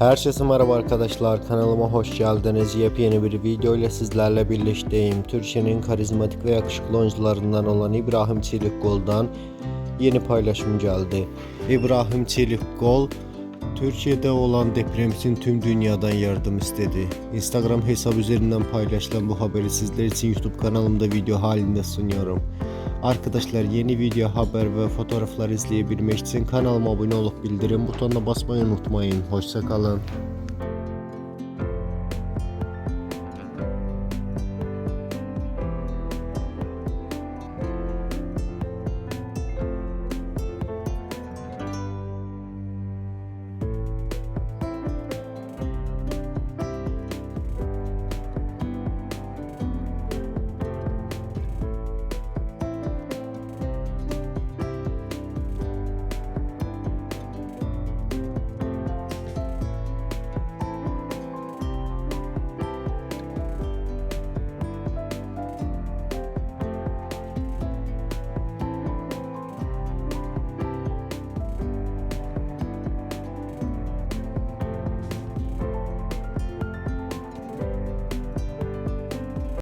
Herkese merhaba arkadaşlar kanalıma hoş geldiniz. Yepyeni bir video ile sizlerle birlikteyim. Türkiye'nin karizmatik ve yakışıklı oyuncularından olan İbrahim Çelikkol'dan yeni paylaşım geldi. İbrahim Çelikkol Türkiye'de olan deprem için tüm dünyadan yardım istedi. Instagram hesabı üzerinden paylaşılan bu haberi sizler için YouTube kanalımda video halinde sunuyorum. Arkadaşlar yeni video haber ve fotoğraflar izleyebilmek için kanalıma abone olup bildirim butonuna basmayı unutmayın. Hoşçakalın.